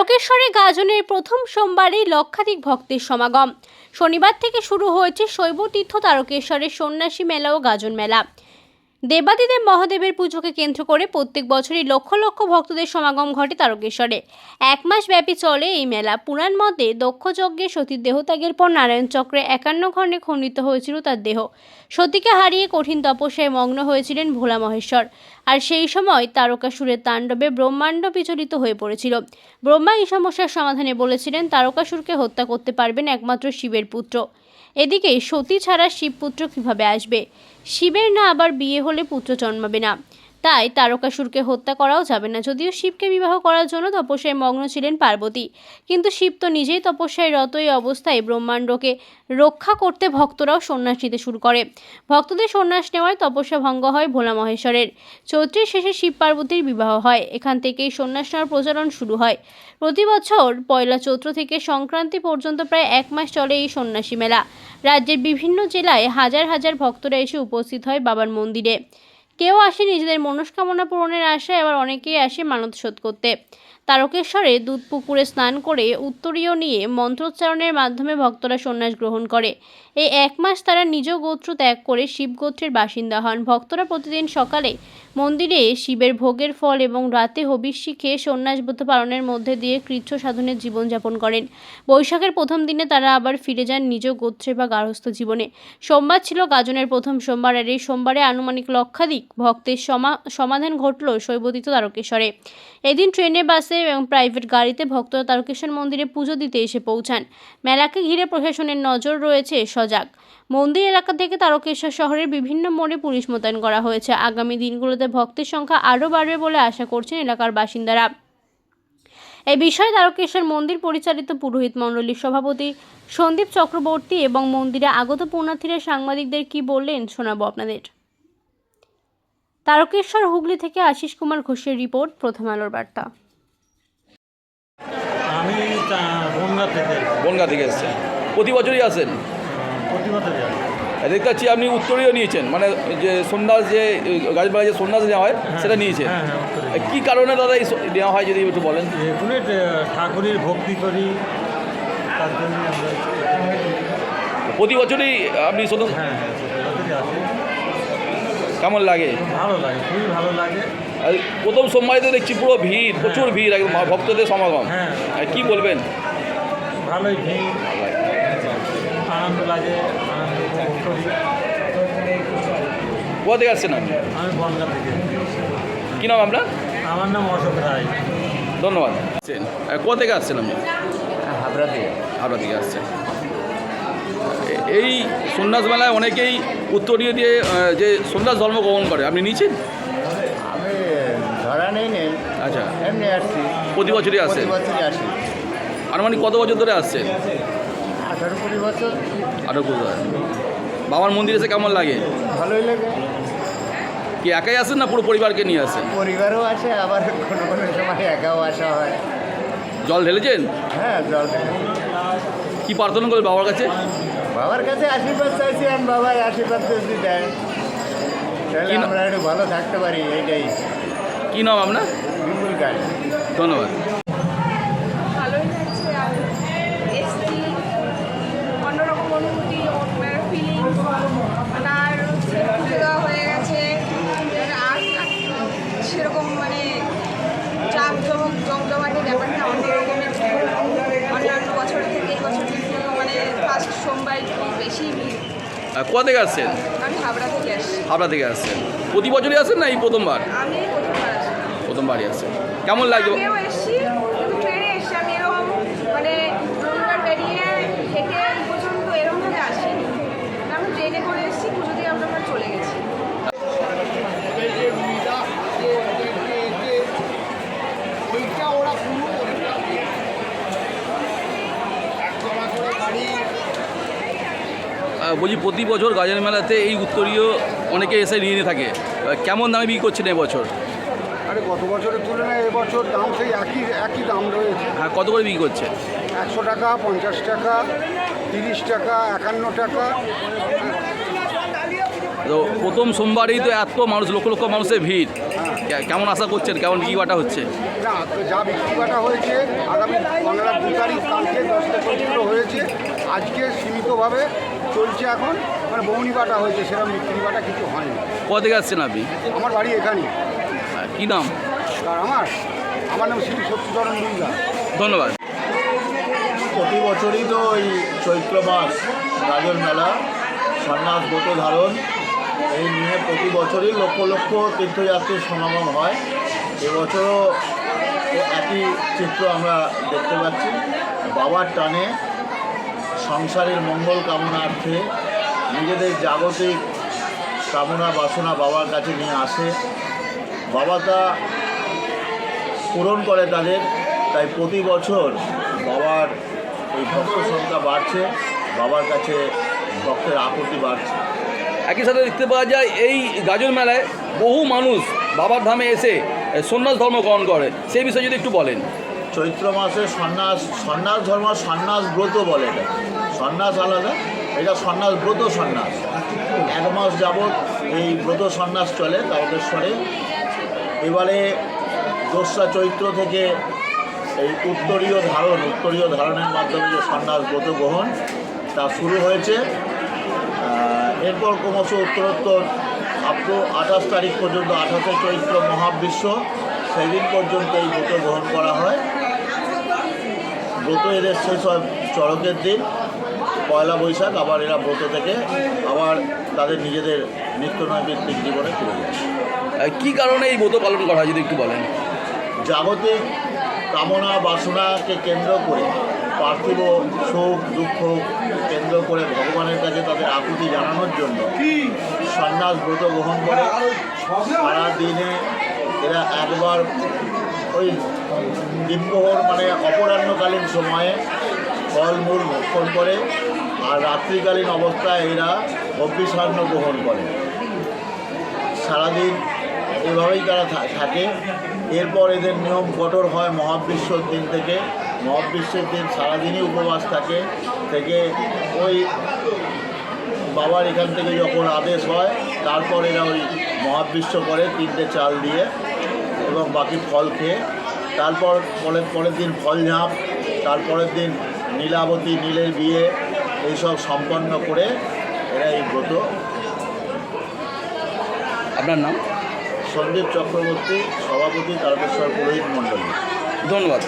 তারকেশ্বরে গাজনের প্রথম সোমবারেই লক্ষাধিক ভক্তের সমাগম। শনিবার থেকে শুরু হয়েছে শৈবতীর্থ তারকেশ্বরের সন্ন্যাসী মেলা ও গাজন মেলা। দেবাদিদেব মহাদেবের পুজোকে কেন্দ্র করে প্রত্যেক বছরই লক্ষ লক্ষ ভক্তদের সমাগম ঘটে তারকেশ্বরে। এক মাস ব্যাপী চলে এই মেলা। পুরাণ মতে দক্ষ যজ্ঞে সতীর দেহত্যাগের পর নারায়ণ চক্রে একান্ন খণ্ডে খণ্ডিত হয়েছিল তার দেহ। সতীকে হারিয়ে কঠিন তপস্যায় মগ্ন হয়েছিলেন ভোলা মহেশ্বর। আর সেই সময় তারকাসুরের তাণ্ডবে ব্রহ্মাণ্ড বিচলিত হয়ে পড়েছিল। ব্রহ্মা এই সমস্যার সমাধানে বলেছিলেন, তারকাসুরকে হত্যা করতে পারবেন একমাত্র শিবের পুত্র। এদিকে সতী ছাড়া শিবপুত্র কীভাবে আসবে? শিবের না আবার বিয়ে হলে পুত্র জন্মাবে না। তাই তারকাসুরকে হত্যা করাও যাবে না। যদিও শিবকে বিবাহ করার জন্য তপস্যায় মগ্ন ছিলেন পার্বতী। কিন্তু শিব তো নিজেই তপস্যায় রত এই অবস্থায় ব্রহ্মাণ্ডকে রক্ষা করতে ভক্তরাও সন্ন্যাস নিতে শুরু করে। ভক্তদের সন্ন্যাস নেওয়ায় তপস্যা ভঙ্গ হয় ভোলা মহেশ্বরের। চৈত্রের শেষে শিব পার্বতীর বিবাহ হয়। এখান থেকেই সন্ন্যাস নেওয়ার প্রচলন শুরু হয়। প্রতি বছর পয়লা চৈত্র থেকে সংক্রান্তি পর্যন্ত প্রায় এক মাস চলে এই সন্ন্যাসী মেলা। রাজ্যের বিভিন্ন জেলায় হাজার হাজার ভক্তরা এসে উপস্থিত হয় বাবার মন্দিরে। কেউ আসে নিজেদের মনস্কামনা পূরণের আশায় আবার অনেকেই আসে মানত শোধ করতে। তারকেশ্বরে দুধ পুকুরে স্নান করে উত্তরীয় নিয়ে মন্ত্রোচ্চারণের মাধ্যমে ভক্তরা সন্ন্যাস গ্রহণ করে। এই এক মাস তারা নিজ গোত্র ত্যাগ করে শিব গোত্রের বাসিন্দা হন। ভক্তরা প্রতিদিন সকালে মন্দিরে শিবের ভোগের ফল এবং রাতে হবিষ্যি খেয়ে সন্ন্যাসব্রত পালনের মধ্যে দিয়ে কৃচ্ছ সাধনের জীবনযাপন করেন। বৈশাখের প্রথম দিনে তারা আবার ফিরে যান নিজ গোত্রে বা গার্হস্থ জীবনে। সোমবার ছিল গাজনের প্রথম সোমবার আর এই সোমবারে আনুমানিক লক্ষাধিক ভক্তের সমা, সমাধান ঘটল শৈবতীত তারকেশ্বরে। এদিন ট্রেনে বাসে এবং প্রাইভেট গাড়িতে ভক্তরা তারকেশ্বর মন্দিরে পুজো দিতে এসে পৌঁছান। মেলাকে ঘিরে প্রশাসনের নজর রয়েছে সজাগ। মন্দির এলাকা থেকে তারকেশ্বর শহরের বিভিন্ন মোড়ে পুলিশ মোতায়েন করা হয়েছে। আগামী দিনগুলোতে ভক্তের সংখ্যা আরও বাড়বে বলে আশা করছেন এলাকার বাসিন্দারা। এই বিষয়ে তারকেশ্বর মন্দির পরিচালিত পুরোহিত মণ্ডলীর সভাপতি সন্দীপ চক্রবর্তী এবং মন্দিরে আগত পুণ্যার্থীরা সাংবাদিকদের কি বললেন শোনাবো আপনাদের। তারকেশ্বর হুগলি থেকে আশিস কুমার ঘোষের রিপোর্ট, প্রথম আলোর বার্তা। বনগা থেকে। এসছেন প্রতি বছরই আসেন? প্রতিবাদে দেখতে পাচ্ছি আপনি উত্তরীয় নিয়েছেন। মানে যে সন্ন্যাস যে গাছপালা যে সন্ন্যাস নেওয়া হয় সেটা নিয়েছেন। হ্যাঁ হ্যাঁ কি কারণে দাদা এই নেওয়া হয় যদি একটু বলেন? ঠাকুরের ভক্তি করি তার জন্য প্রতি বছরই আপনি শুধু হ্যাঁ হ্যাঁ কেমন লাগে? ভালো লাগে খুবই ভালো লাগে। প্রথম সোমবারে তো দেখছি পুরো ভিড় প্রচুর ভিড় একদম ভক্তদের সমাগম। হ্যাঁ। আর কি বলবেন? ভালোই ভিড় আনন্দ লাগে কোথা থেকে আসছেন আপনি? আমি বনগা থেকে। কী নাম আপনার? আমার নাম অশোক রায়। ধন্যবাদ। কোথা থেকে আসছেন আপনি? হাবড়া দিয়ে হাওড়া থেকে আসছেন। এই সন্ন্যাস মেলায় অনেকেই উত্তরীয় দিয়ে যে সন্ন্যাস ধর্ম গ্রহণ করে। আপনি নিয়েছেন? ধরা নেই নেই। আচ্ছা। এমনি আসছি। প্রতি বছরই আসে? প্রতি বছরই আসি। আনুমানিক কত বছর ধরে আসছেন আঠারো কুড়ি বছর। আরও বছর। বাবার মন্দির এসে কেমন লাগে? ভালোই লাগে। কি একাই আসেন না পুরো পরিবারকে নিয়ে আসেন? পরিবারও আসে আবার কোনো কোনো সময় একাও আসা হয়। জল ঢেলেছেন? হ্যাঁ জল কি প্রার্থনা করবে বাবার কাছে? বাবার কাছে আশীর্বাদ চাইছি আর বাবার আশীর্বাদ যদি দেয়। তাহলে আমরা একটু ভালো থাকতে পারি এইটাই। কী নাম আপনার? বিপুল গাড়ি ধন্যবাদ ভালোই লাগছে আর এসছি অন্যরকম অনুভূতি ফিলিংস আর হচ্ছে পুজো দেওয়া হয়ে গেছে এবার আর সেরকম মানে চাপ জমক জমজমাটের ব্যাপারটা অন্যরকমের অন্যান্য বছরের থেকে এই বছর একটু মানে ফার্স্ট সোমবার একটু বেশি ভিড় আর কোথা থেকে আসছেন? হাবড়া থেকে আসছেন। প্রতি বছরই আসেন না এই প্রথমবার? প্রথমবারই আসছেন কেমন লাগছে আগেও এসছি কিন্তু ট্রেনে এসছি আমি এরকম মানে রবিবার বেরিয়ে হেঁটে এই পর্যন্ত এরকমভাবে আসিনি আমি ট্রেনে করে এসছি পুজো দিয়ে আমরা আবার চলে গেছি আহ, বলছি প্রতি বছর গাজন মেলাতে এই উত্তরীয় অনেকে এসে নিয়ে নিয়ে থাকে। কেমন দামে বিক্রি করছেন এবছর আরে গত বছরের তুলনায় এবছর দাম সেই একই একই দাম রয়েছে। হ্যাঁ কত করে বিক্রি করছে একশো টাকা পঞ্চাশ টাকা তিরিশ টাকা একান্ন টাকা। তো প্রথম সোমবারেই তো এত মানুষ লক্ষ লক্ষ মানুষের ভিড়। হ্যাঁ। কেমন আশা করছেন? কেমন বিক্রি বাটা হচ্ছে? না যা বিক্রি কাটা হয়েছে আগামী বাংলার দু তারিখ কালকে হয়েছে। আজকে সীমিতভাবে চলছে এখন। মানে বৌনি বাটা হয়েছে সেরকম বিক্রি বাটা কিছু হয়নি। কোথা থেকে আসছেন আপনি? আমার বাড়ি এখানেই। আর কি নাম? আর আমার? আমার নাম শ্রী সত্যচরণ দুর্গা ধন্যবাদ। প্রতি বছরই তো ওই চৈত্র মাস গাজন মেলা সন্ন্যাস ব্রত ধারণ এই নিয়ে প্রতি বছরই লক্ষ লক্ষ তীর্থযাত্রীর সমাগম হয়। এবছরও একই চিত্র আমরা দেখতে পাচ্ছি বাবার টানে সংসারের মঙ্গল কামনার্থে নিজেদের জাগতিক কামনা বাসনা বাবার কাছে নিয়ে আসে। বাবা তা পূরণ করে তাদের তাই প্রতি বছর বাবার এই ভক্ত সংখ্যা বাড়ছে বাবার কাছে ভক্তের আপত্তি বাড়ছে। একই সাথে দেখতে পাওয়া যায় এই গাজন মেলায় বহু মানুষ বাবার ধামে এসে সন্ন্যাস ধর্ম গ্রহণ করে। সেই বিষয়ে যদি একটু বলেন। চৈত্র মাসে সন্ন্যাস সন্ন্যাস ধর্ম সন্ন্যাস ব্রত বলে এটা সন্ন্যাস আলাদা, এটা সন্ন্যাস, ব্রত সন্ন্যাস। এক মাস যাবৎ এই ব্রত সন্ন্যাস চলে তারকেশ্বরে। এবারে দোসরা চৈত্র থেকে এই উত্তরীয় ধারণ, উত্তরীয় ধারণের মাধ্যমে যে সন্ন্যাস ব্রত গ্রহণ, তা শুরু হয়েছে। এরপর ক্রমশ উত্তরোত্তর আপ আঠাশ তারিখ পর্যন্ত, আঠাশে চৈত্র মহাবিশ্ব সেই দিন পর্যন্ত এই ব্রত গ্রহণ করা হয়। ব্রত এদের শেষ হয় চড়কের দিন। পয়লা বৈশাখ আবার এরা ব্রত থেকে আবার তাদের নিজেদের নিত্য নৈমিত্তিক জীবনে ফিরে যায়। কি কারণে এই ব্রত পালন করা হয় যদি একটু বলেন? জাগতিক কামনা বাসনাকে কেন্দ্র করে পার্থিব সুখ দুঃখ কেন্দ্র করে ভগবানের কাছে তাদের আকুতি জানানোর জন্য সন্ন্যাস ব্রত গ্রহণ করে। সারা দিনে এরা একবার ওই দিনপ্রহর মানে অপরাহ্নকালীন সময়ে ফলমূল ভক্ষণ করে আর রাত্রিকালীন অবস্থায় এরা অভ্যিসান্ন গ্রহণ করে। সারাদিন এভাবেই তারা থাকে। এরপর এদের নিয়ম কঠোর হয় মহাবিশ্বর দিন থেকে। মহাবিশ্বের দিন সারাদিনই উপবাস থাকে। থেকে ওই বাবার এখান থেকে যখন আদেশ হয়, তারপর এরা ওই মহাবিশ্ব করে তিনটে চাল দিয়ে এবং বাকি ফল খেয়ে। তারপর পরের পরের দিন ফল ঝাঁপ, তারপরের দিন নীলাবতী নীলের বিয়ে এইসব সম্পন্ন করে এরা এই ব্রত। আপনার নাম? সন্দীপ চক্রবর্তী সভাপতি তারকেশ্বর পুরোহিত মণ্ডলী। ধন্যবাদ।